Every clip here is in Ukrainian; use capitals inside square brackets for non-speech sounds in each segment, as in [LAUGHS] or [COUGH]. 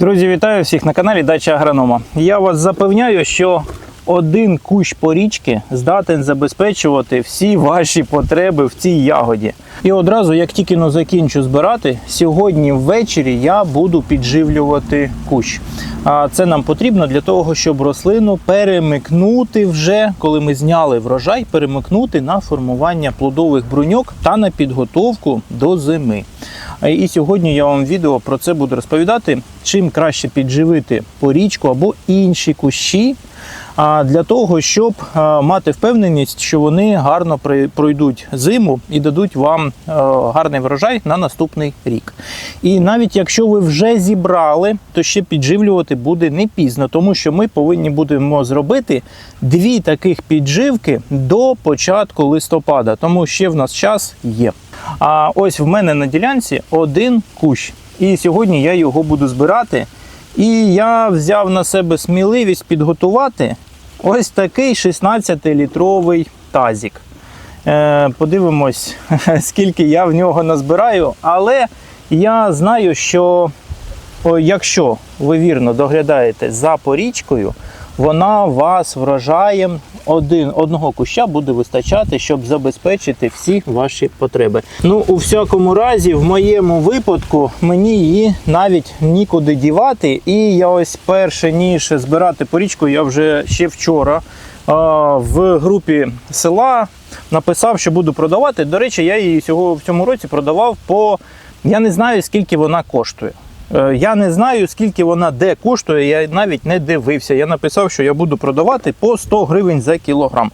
Друзі, вітаю всіх на каналі Дача Агронома. Я вас запевняю, що один кущ порічки здатен забезпечувати всі ваші потреби в цій ягоді. І одразу, як тільки но закінчу збирати, сьогодні ввечері я буду підживлювати кущ. А це нам потрібно для того, щоб рослину перемикнути вже, коли ми зняли врожай, перемикнути на формування плодових бруньок та на підготовку до зими. А І сьогодні я вам відео про це буду розповідати, чим краще підживити порічку або інші кущі, для того, щоб мати впевненість, що вони гарно пройдуть зиму і дадуть вам е, гарний врожай на наступний рік. І навіть якщо ви вже зібрали, то ще підживлювати буде не пізно, тому що ми повинні будемо зробити дві таких підживки до початку листопада, тому ще в нас час є. А ось в мене на ділянці один кущ. І сьогодні я його буду збирати. І я взяв на себе сміливість підготувати ось такий 16-літровий тазік. Е, подивимось, [LAUGHS] скільки я в нього назбираю. Але я знаю, що якщо ви вірно доглядаєте за порічкою, вона вас врожаєм один, одного куща буде вистачати, щоб забезпечити всі ваші потреби. Ну, у всякому разі, в моєму випадку мені її навіть нікуди дівати. І я ось перше ніж збирати порічку, я вже ще вчора а, в групі села написав, що буду продавати. До речі, я її цього в цьому році продавав по я не знаю, скільки вона коштує. Е, Я не знаю, скільки вона де коштує, я навіть не дивився. Я написав, що я буду продавати по 100 гривень за кілограм.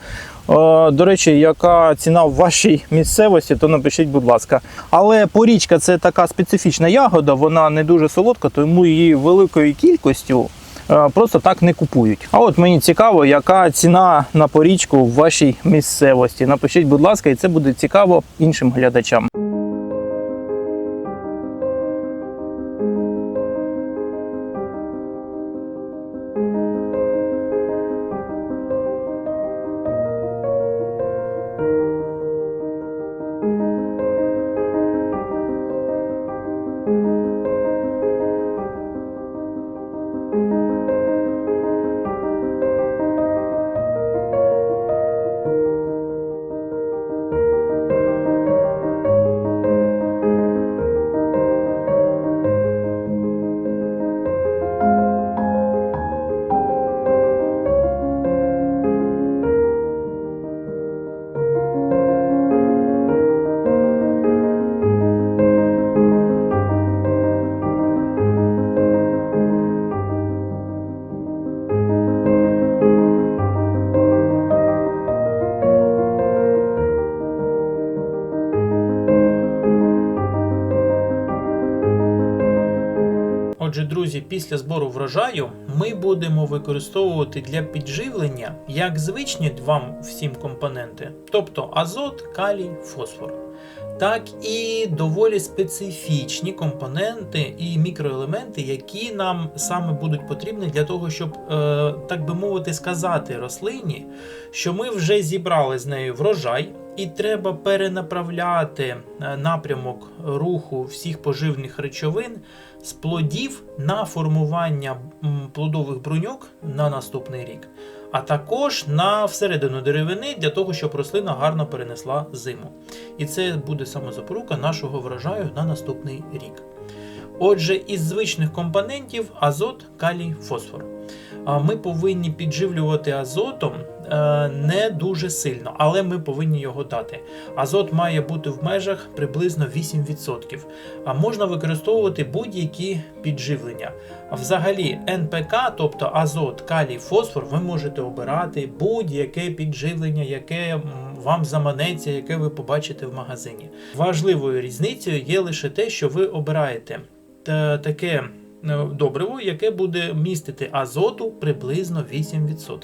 Е, До речі, яка ціна в вашій місцевості, то напишіть, будь ласка. Але порічка це така специфічна ягода, вона не дуже солодка, тому її великою кількістю е, просто так не купують. А от мені цікаво, яка ціна на порічку в вашій місцевості. Напишіть, будь ласка, і це буде цікаво іншим глядачам. Отже, друзі, після збору врожаю ми будемо використовувати для підживлення як звичні вам всім компоненти, тобто азот, калій, фосфор, так і доволі специфічні компоненти і мікроелементи, які нам саме будуть потрібні для того, щоб, е, так би мовити, сказати рослині, що ми вже зібрали з нею врожай. І треба перенаправляти е, напрямок руху всіх поживних речовин з плодів на формування плодових бруньок на наступний рік, а також на всередину деревини для того, щоб рослина гарно перенесла зиму. І це буде самозапорука нашого врожаю на наступний рік. Отже, із звичних компонентів азот, калій, фосфор. Ми повинні підживлювати азотом е, не дуже сильно, але ми повинні його дати. Азот має бути в межах приблизно 8%. А можна використовувати будь-які підживлення. Взагалі, НПК, тобто азот, калій, фосфор, ви можете обирати будь-яке підживлення, яке вам заманеться, яке ви побачите в магазині. Важливою різницею є лише те, що ви обираєте таке е, добриво, яке буде містити азоту приблизно 8%.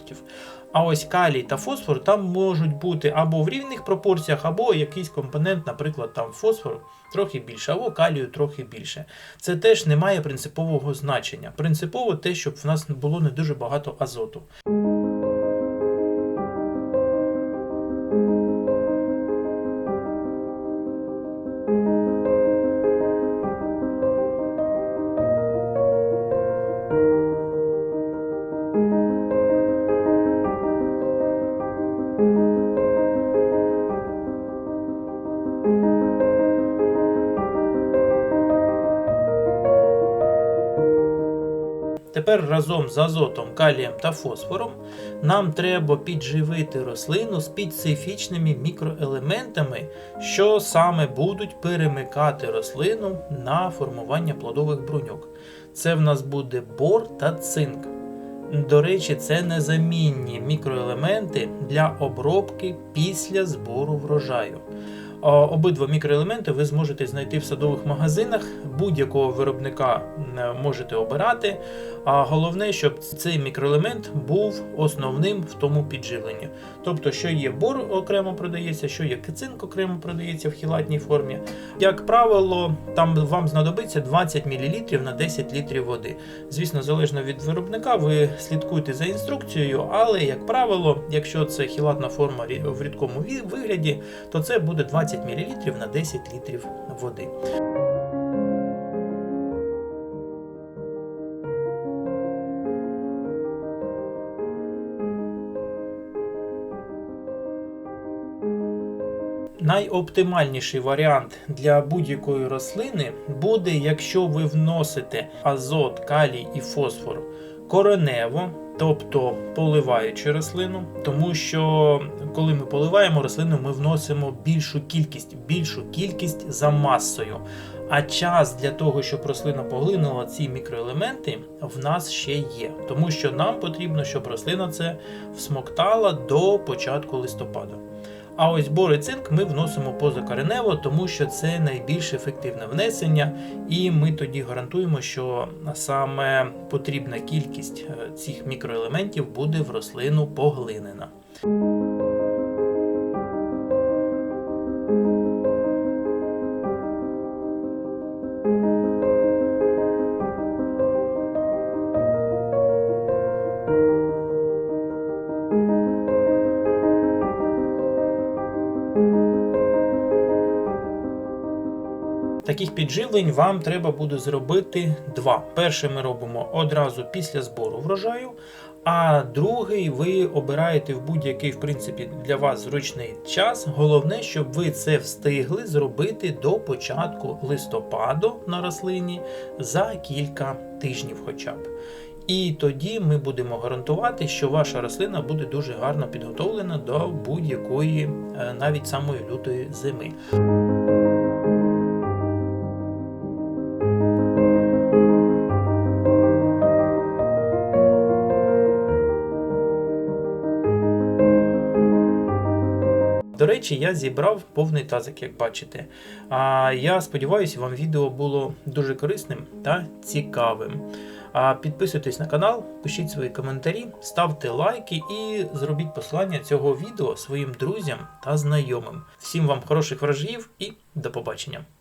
А ось калій та фосфор там можуть бути або в рівних пропорціях, або якийсь компонент, наприклад, там фосфору трохи більше, або калію трохи більше. Це теж не має принципового значення. Принципово те, щоб в нас було не дуже багато азоту. Тепер разом з азотом, калієм та фосфором нам треба підживити рослину специфічними мікроелементами, що саме будуть перемикати рослину на формування плодових бруньок. Це в нас буде бор та цинк. До речі, це незамінні мікроелементи для обробки після збору врожаю. Обидва мікроелементи ви зможете знайти в садових магазинах. Будь-якого виробника е, можете обирати. А головне, щоб цей мікроелемент був основним в тому підживленні. Тобто, що є бор окремо продається, що є кицинк окремо продається в хілатній формі. Як правило, там вам знадобиться 20 мл на 10 літрів води. Звісно, залежно від виробника, ви слідкуйте за інструкцією, але, як правило, якщо це хілатна форма в рідкому вигляді, то це буде 20 мл на 10 літрів води. Найоптимальніший варіант для будь-якої рослини буде, якщо ви вносите азот, калій і фосфор коренево, тобто поливаючи рослину, тому що коли ми поливаємо рослину, ми вносимо більшу кількість, більшу кількість за масою. А час для того, щоб рослина поглинула ці мікроелементи, в нас ще є. Тому що нам потрібно, щоб рослина це всмоктала до початку листопада. А ось бор і цинк ми вносимо позакоренево, тому що це найбільш ефективне внесення, і ми тоді гарантуємо, що саме потрібна кількість е, цих мікроелементів буде в рослину поглинена. Таких підживлень вам треба буде зробити два. Перше ми робимо одразу після збору врожаю, а другий ви обираєте в будь-який, в принципі, для вас зручний час. Головне, щоб ви це встигли зробити до початку листопаду на рослині за кілька тижнів хоча б. І тоді ми будемо гарантувати, що ваша рослина буде дуже гарно підготовлена до будь-якої, е, навіть самої лютої зими. Речі, я зібрав повний тазик, як бачите. А я сподіваюся, вам відео було дуже корисним та цікавим. А підписуйтесь на канал, пишіть свої коментарі, ставте лайки і зробіть послання цього відео своїм друзям та знайомим. Всім вам хороших вражів і до побачення!